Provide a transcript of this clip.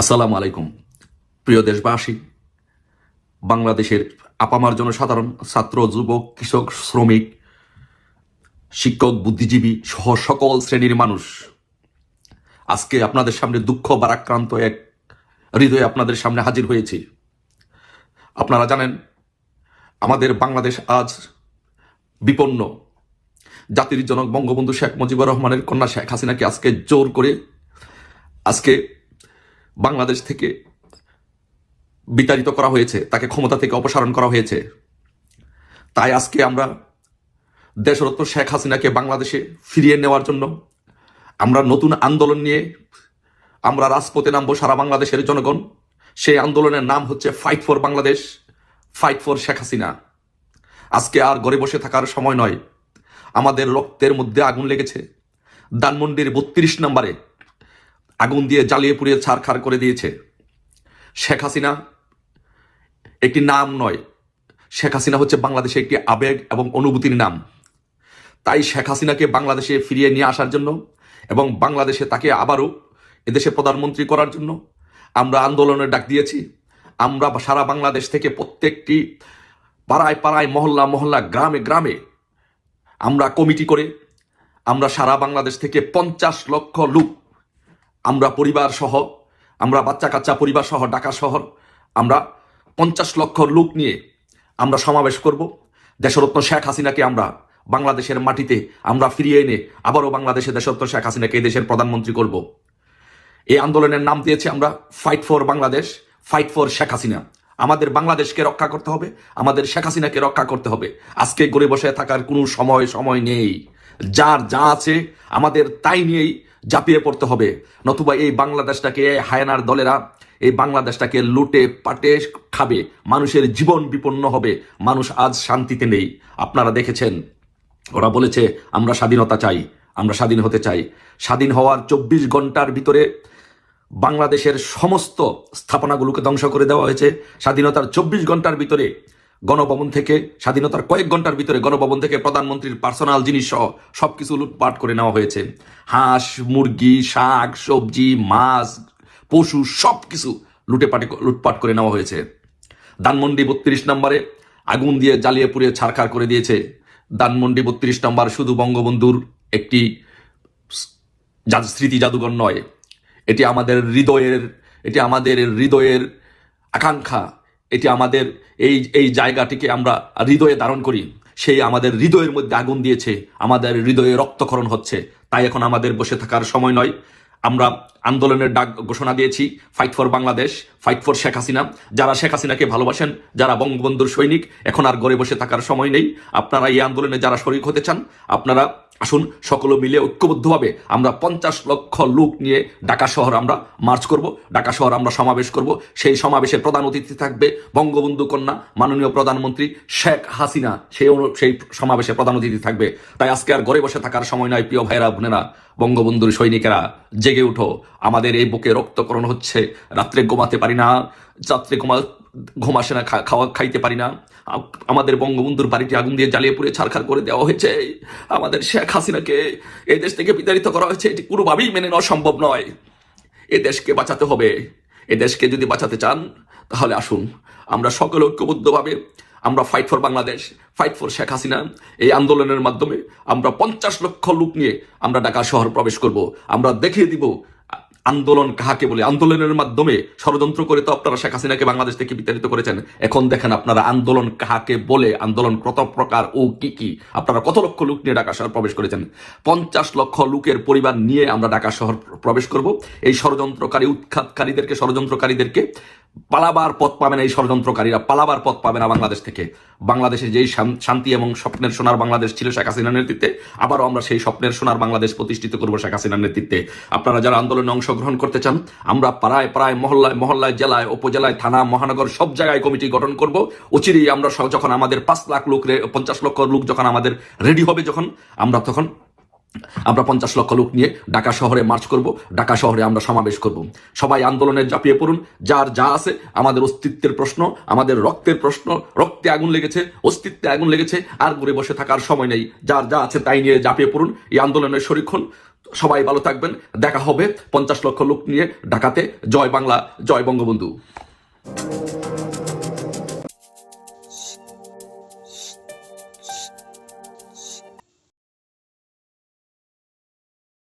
আসসালামু আলাইকুম। প্রিয় দেশবাসী, বাংলাদেশের আপামার জনসাধারণ, ছাত্র, যুবক, কৃষক, শ্রমিক, শিক্ষক, বুদ্ধিজীবী সহ সকল শ্রেণির মানুষ, আজকে আপনাদের সামনে দুঃখ বারাক্রান্ত এক হৃদয়ে আপনাদের সামনে হাজির হয়েছি। আপনারা জানেন, আমাদের বাংলাদেশ আজ বিপন্ন। জাতির জনক বঙ্গবন্ধু শেখ মুজিবুর রহমানের কন্যা শেখ হাসিনাকে আজকে জোর করে, আজকে বাংলাদেশ থেকে বিতাড়িত করা হয়েছে, তাকে ক্ষমতা থেকে অপসারণ করা হয়েছে। তাই আজকে আমরা দেশরত্ন শেখ হাসিনাকে বাংলাদেশে ফিরিয়ে নেওয়ার জন্য আমরা নতুন আন্দোলন নিয়ে আমরা রাজপথে নামবো সারা বাংলাদেশের জনগণ। সেই আন্দোলনের নাম হচ্ছে fight for Bangladesh fight for Sheikh Hasina আজকে আর ঘরে বসে থাকার সময় নয়। আমাদের রক্তের মধ্যে আগুন লেগেছে। দানমন্ডির বত্রিশ নম্বরে আগুন দিয়ে জ্বালিয়ে পুড়িয়ে ছাড়খাড় করে দিয়েছে। শেখ হাসিনা একটি নাম নয়। শেখ হাসিনা হচ্ছে বাংলাদেশে একটি আবেগ এবং অনুভূতির নাম। তাই শেখ হাসিনাকে বাংলাদেশে ফিরিয়ে নিয়ে আসার জন্য এবং বাংলাদেশে তাকে আবারও এদেশে প্রধানমন্ত্রী করার জন্য আমরা আন্দোলনের ডাক দিয়েছি। আমরা সারা বাংলাদেশ থেকে প্রত্যেকটি পাড়ায় পাড়ায়, মহল্লা মহল্লা, গ্রামে গ্রামে আমরা কমিটি করে আমরা সারা বাংলাদেশ থেকে পঞ্চাশ লক্ষ লোক আমরা পরিবার সহ, আমরা বাচ্চা কাচ্চা পরিবার সহ ঢাকা শহর, আমরা পঞ্চাশ লক্ষ লোক নিয়ে আমরা সমাবেশ করব। দেশরত্ন শেখ হাসিনাকে আমরা বাংলাদেশের মাটিতে আমরা ফিরিয়ে এনে আবারও বাংলাদেশে দেশরত্ন শেখ হাসিনাকে এই দেশের প্রধানমন্ত্রী করব। এই আন্দোলনের নাম দিয়েছি আমরা fight for Bangladesh fight for Sheikh Hasina আমাদের বাংলাদেশকে রক্ষা করতে হবে, আমাদের শেখ হাসিনাকে রক্ষা করতে হবে। আজকে গড়ে বসে থাকার কোনো সময় সময় নেই। যার যা আছে আমাদের তাই নিয়েই ঝাঁপিয়ে পড়তে হবে। নতুবা এই বাংলাদেশটাকে হায়নার দলেরা এই বাংলাদেশটাকে লুটে পাটে খাবে। মানুষের জীবন বিপন্ন হবে। মানুষ আজ শান্তিতে নেই। আপনারা দেখেছেন, ওরা বলেছে, আমরা স্বাধীনতা চাই। আমরা স্বাধীন হতে চাই। স্বাধীন হওয়ার চব্বিশ ঘণ্টার ভিতরে বাংলাদেশের সমস্ত স্থাপনাগুলোকে ধ্বংস করে দেওয়া হয়েছে। স্বাধীনতার চব্বিশ ঘণ্টার ভিতরে গণভবন থেকে স্বাধীনতার কয়েক ঘণ্টার ভিতরে গণভবন থেকে প্রধানমন্ত্রীর পার্সোনাল জিনিস সহ কিছু লুটপাট করে নেওয়া হয়েছে। হাঁস, মুরগি, শাক, সবজি, মাছ, পশু সব কিছু লুটে পাটে লুটপাট করে নেওয়া হয়েছে। দানমন্ডি বত্রিশ নম্বরে আগুন দিয়ে জ্বালিয়ে পুড়িয়ে ছাড়খাড় করে দিয়েছে। দানমন্ডি বত্রিশ নম্বর শুধু বঙ্গবন্ধুর একটি স্মৃতি জাদুঘর নয়। এটি আমাদের হৃদয়ের এটি আমাদের হৃদয়ের আকাঙ্ক্ষা। এটি আমাদের এই এই জায়গাটিকে আমরা হৃদয়ে ধারণ করি। সেই আমাদের হৃদয়ের মধ্যে আগুন দিয়েছে, আমাদের হৃদয়ে রক্তক্ষরণ হচ্ছে। তাই এখন আমাদের বসে থাকার সময় নয়। আমরা আন্দোলনের ডাক ঘোষণা দিয়েছি fight for Bangladesh fight for Sheikh Hasina যারা শেখ হাসিনাকে ভালোবাসেন, যারা বঙ্গবন্ধুর সৈনিক, এখন আর ঘরে বসে থাকার সময় নেই। আপনারা এই আন্দোলনে যারা শরিক হতে চান, আপনারা আসুন, সকলে মিলে ঐক্যবদ্ধভাবে আমরা পঞ্চাশ লক্ষ লোক নিয়ে ঢাকা শহর আমরা মার্চ করব। ঢাকা শহর আমরা সমাবেশ করব। সেই সমাবেশের প্রধান অতিথি থাকবে বঙ্গবন্ধু কন্যা মাননীয় প্রধানমন্ত্রী শেখ হাসিনা। সেই সেই সমাবেশে প্রধান অতিথি থাকবে। তাই আজকে আর ঘরে বসে থাকার সময় নয়, প্রিয় ভাইরা বোনেরা, বঙ্গবন্ধুর সৈনিকেরা, জেগে উঠো। আমাদের এই বুকে রক্তকরণ হচ্ছে। রাত্রে ঘুমাতে পারি না। রাত্রে ঘুমা ঘুম আসে না খাওয়া, খাইতে পারি না। আমাদের বঙ্গবন্ধুর বাড়িটি আগুন দিয়ে জ্বালিয়ে পুড়ে ছাড়খাড় করে দেওয়া হয়েছে। আমাদের শেখ হাসিনাকে এই দেশ থেকে বিতাড়িত করা হয়েছে, এটি কোনোভাবেই মেনে নেওয়া সম্ভব নয়। এ দেশকে বাঁচাতে হবে। এ দেশকে যদি বাঁচাতে চান, তাহলে আসুন। আমরা সকলে ঐক্যবদ্ধভাবে আমরা fight for Bangladesh fight for Sheikh Hasina, এই আন্দোলনের মাধ্যমে আমরা পঞ্চাশ লক্ষ লোক নিয়ে আমরা ঢাকা শহর প্রবেশ করব। আমরা দেখিয়ে দিব আন্দোলন কাহাকে বলে? আন্দোলনের মাধ্যমে ষড়যন্ত্র করে তো আপনারা শেখ হাসিনাকে বাংলাদেশ থেকে বিতাড়িত করেছেন। এখন দেখেন আপনারা আন্দোলন কাহাকে বলে? আন্দোলন কত প্রকার ও কি কি? আপনারা কত লক্ষ লোক নিয়ে ঢাকা শহর প্রবেশ করেছেন? পঞ্চাশ লক্ষ লোকের পরিবার নিয়ে আমরা ঢাকা শহর প্রবেশ করব। এই ষড়যন্ত্রকারী, উৎখাতকারীদেরকে, ষড়যন্ত্রকারীদেরকে পালাবার পথ পাবে না এই ষড়যন্ত্রকারীরা, পালাবার পথ পাবে না বাংলাদেশ থেকে। বাংলাদেশে যেই শান্তি এবং স্বপ্নের সোনার বাংলাদেশ ছিল শেখ হাসিনার নেতৃত্বে, আবারও আমরা সেই স্বপ্নের সোনার বাংলাদেশ প্রতিষ্ঠিত করব শেখ হাসিনার নেতৃত্বে। আপনারা যারা আন্দোলনে অংশগ্রহণ করতে চান, আমরা পাড়ায় পাড়ায়, মহল্লায় মহল্লায়, জেলায়, উপজেলায়, থানা, মহানগর, সব জায়গায় কমিটি গঠন করব। অচিরেই আমরা যখন আমাদের পাঁচ লাখ লোক পঞ্চাশ লক্ষ লোক যখন আমাদের রেডি হবে যখন, আমরা তখন আমরা পঞ্চাশ লক্ষ লোক নিয়ে ঢাকা শহরে মার্চ করব, ঢাকা শহরে আমরা সমাবেশ করব। সবাই আন্দোলনে ঝাঁপিয়ে পড়ুন, যার যা আছে, আমাদের অস্তিত্বের প্রশ্ন, আমাদের রক্তের প্রশ্ন, রক্তে আগুন লেগেছে, অস্তিত্বে আগুন লেগেছে, আর ঘুরে বসে থাকার সময় নেই। যার যা আছে, তাই নিয়ে ঝাঁপিয়ে পড়ুন, এই আন্দোলনের শরিক হন। সবাই ভালো থাকবেন, দেখা হবে পঞ্চাশ লক্ষ লোক নিয়ে ঢাকাতে। জয় বাংলা, জয় বঙ্গবন্ধু।